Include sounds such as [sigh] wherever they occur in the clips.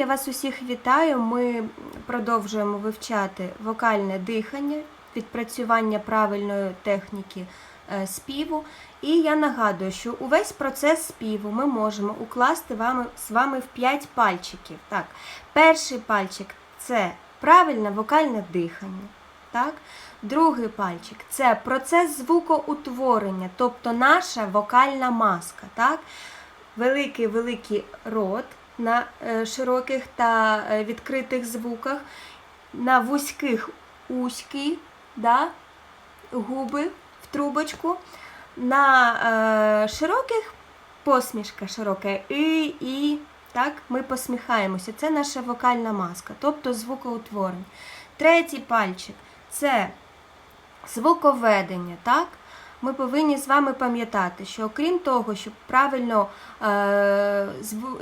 я вас усіх вітаю. Ми продовжуємо вивчати вокальне дихання, відпрацювання правильної техніки е, співу. І я нагадую, що увесь процес співу ми можемо укласти вами, з вами в 5 пальчиків. Так, перший пальчик це правильне вокальне дихання. Так? Другий пальчик це процес звукоутворення, тобто наша вокальна маска. Так? Великий великий рот на е, широких та е, відкритих звуках, на вузьких узькі, да? губи в трубочку, на е, широких посмішка широка і, і так, ми посміхаємося. Це наша вокальна маска, тобто звукоутворення. Третій пальчик це звуковедення. так? Ми повинні з вами пам'ятати, що окрім того, щоб правильно е,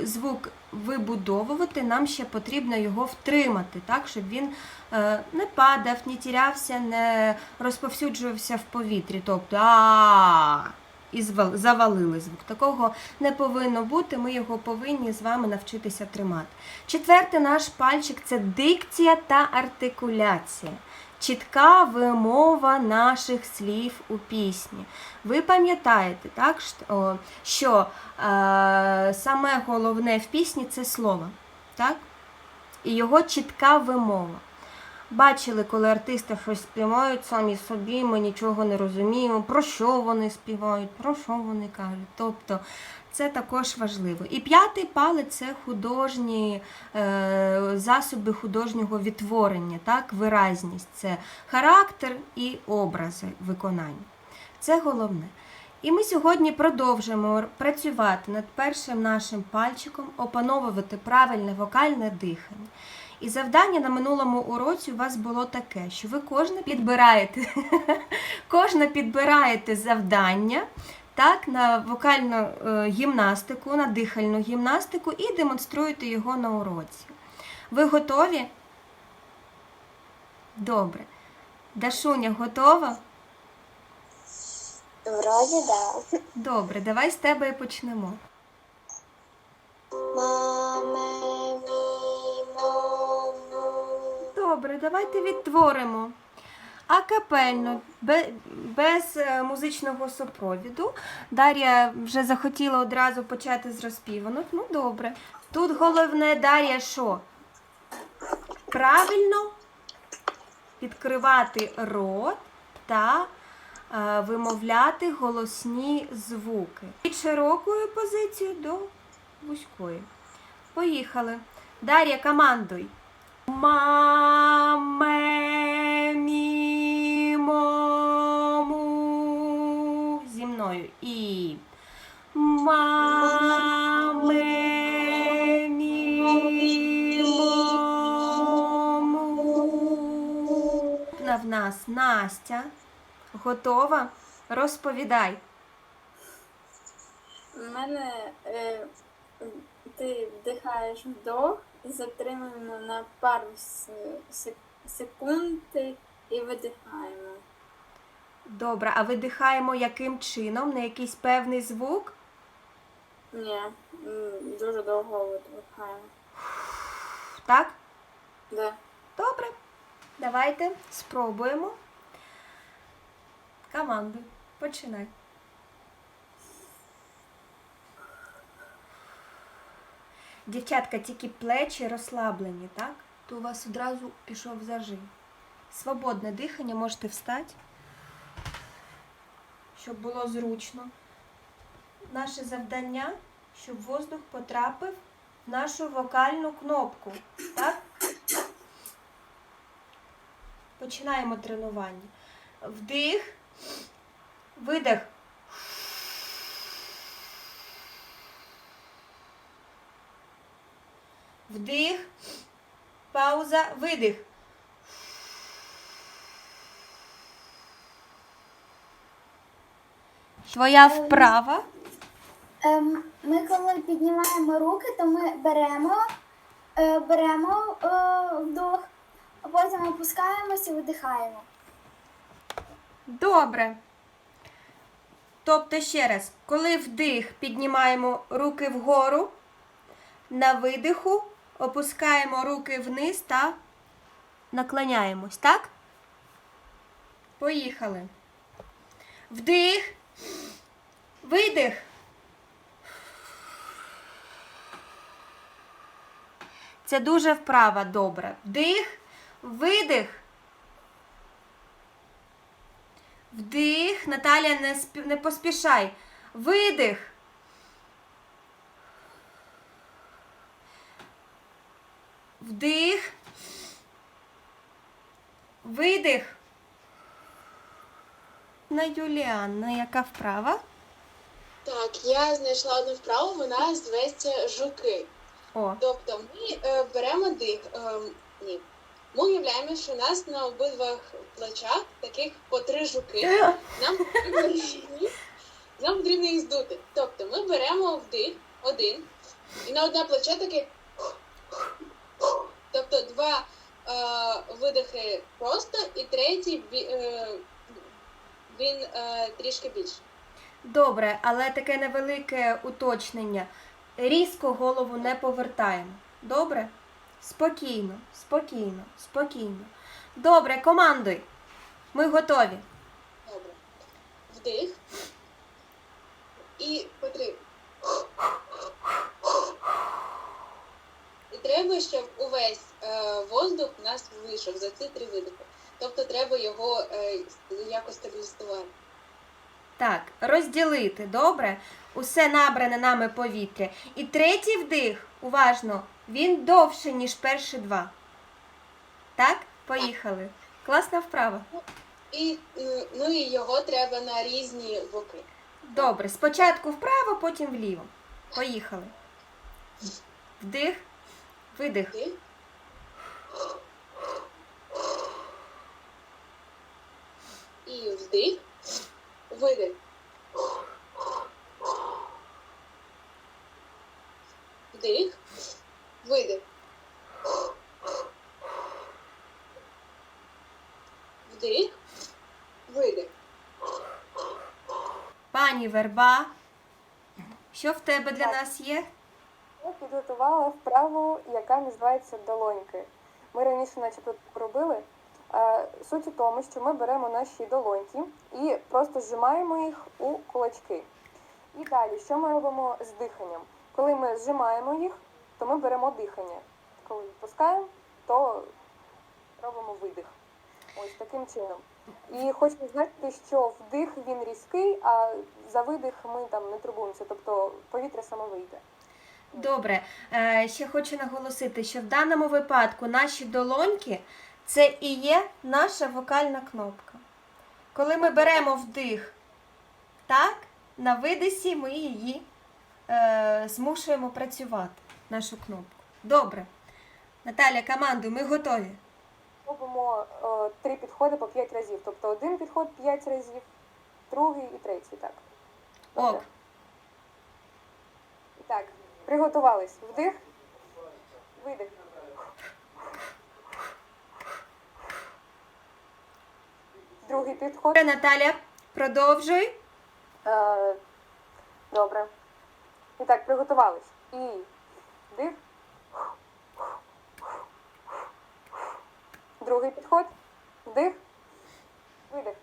звук вибудовувати, нам ще потрібно його втримати, так, щоб він е, не падав, не тірявся, не розповсюджувався в повітрі. Тобто а і завалили звук. Такого не повинно бути. Ми його повинні з вами навчитися тримати. Четвертий наш пальчик це дикція та артикуляція. Чітка вимова наших слів у пісні. Ви пам'ятаєте, так, що е, саме головне в пісні це слово, так? І його чітка вимова. Бачили, коли артисти щось співають самі собі, ми нічого не розуміємо, про що вони співають, про що вони кажуть. Тобто це також важливо. І п'ятий палець це художні е, засоби художнього відтворення, так, виразність, це характер і образи виконання. Це головне. І ми сьогодні продовжуємо працювати над першим нашим пальчиком, опановувати правильне вокальне дихання. І завдання на минулому уроці у вас було таке, що ви кожне підбираєте, [laughs] кожне підбираєте завдання так, на вокальну е, гімнастику, на дихальну гімнастику і демонструєте його на уроці. Ви готові? Добре. Дашуня готова? Вроді да. Добре, давай з тебе і почнемо. Маме, Добре, давайте відтворимо. Акапельно, бе- без е, музичного супровіду. Дар'я вже захотіла одразу почати з розпіванок. Ну, добре. Тут головне Дар'я що? Правильно відкривати рот та е, вимовляти голосні звуки. Від широкої позиції до вузької. Поїхали. Дар'я, командуй. Маме мому. Зі мною. І маме мому. В нас Настя. Готова? Розповідай. У мене е, ти вдихаєш вдох, затримуємо на пару секунд і видихаємо. Добре, а видихаємо яким чином? На якийсь певний звук? Ні, дуже довго видихаємо. Так? Да. Добре. Давайте спробуємо. Команду. Починай. Дівчатка, тільки плечі розслаблені, так? То у вас одразу пішов зажим. Свободне дихання, можете встати, щоб було зручно. Наше завдання, щоб воздух потрапив в нашу вокальну кнопку. Так? Починаємо тренування. Вдих, видих. Вдих, пауза, видих. Твоя вправа. Ем, ми коли піднімаємо руки, то ми беремо, е, беремо е, вдох, а потім опускаємося і видихаємо. Добре. Тобто, ще раз, коли вдих, піднімаємо руки вгору, на видиху опускаємо руки вниз та наклоняємось, так? Поїхали. Вдих. Видих. Це дуже вправа добре. Вдих, видих. Вдих. Наталя, не, спі- не поспішай. Видих. Вдих. Видих. На Юліанна, яка вправа? Так, я знайшла одну вправу, вона зветься жуки. О, Тобто ми е, беремо дих. Е, ні. Ми уявляємо, що у нас на обидвах плечах таких по три жуки. [laughs] Нам потрібно, нам потрібно їх здути. Тобто ми беремо вдих один, і на одне плече таке. Тобто два е, видихи просто, і третій е, він е, трішки більше. добре, але таке невелике уточнення. Різко голову не повертаємо. Добре? Спокійно, спокійно, спокійно. Добре, командуй. Ми готові. Добре. Вдих. І потрібно. І треба, щоб увесь воздух у нас вийшов за ці три видихи. Тобто треба його е, якось стабілізувати. Так, розділити, добре? Усе набране нами повітря. І третій вдих, уважно, він довше, ніж перші два. Так? Поїхали. Класна вправа. І, е, ну, і його треба на різні боки. Добре, спочатку вправо, потім вліво. Поїхали. Вдих, видих. Вдих. І вдих. Видих. Вдих. Видих. Вдих. Видих. Пані Верба. Що в тебе для нас є? Я підготувала вправу, яка називається долоньки. Ми раніше, начебто, робили. Е, Суть у тому, що ми беремо наші долоньки і просто зжимаємо їх у кулачки. І далі, що ми робимо з диханням? Коли ми зжимаємо їх, то ми беремо дихання. Коли відпускаємо, то робимо видих. Ось таким чином. І хочу знати, що вдих він різкий, а за видих ми там не турбуємося, тобто повітря саме вийде. Добре, е, ще хочу наголосити, що в даному випадку наші долоньки це і є наша вокальна кнопка. Коли ми беремо вдих, так, на видисі ми її е, змушуємо працювати, нашу кнопку. Добре. Наталя, команду, ми готові. Робимо е, три підходи по п'ять разів. Тобто один підход п'ять разів, другий і третій. Так. Добре? Ок. І так, приготувались. Вдих, видих. Другий підход. Наталя, продовжуй. Е, добре. І так, приготувались. І вдих. Другий підход. Вдих. Видих.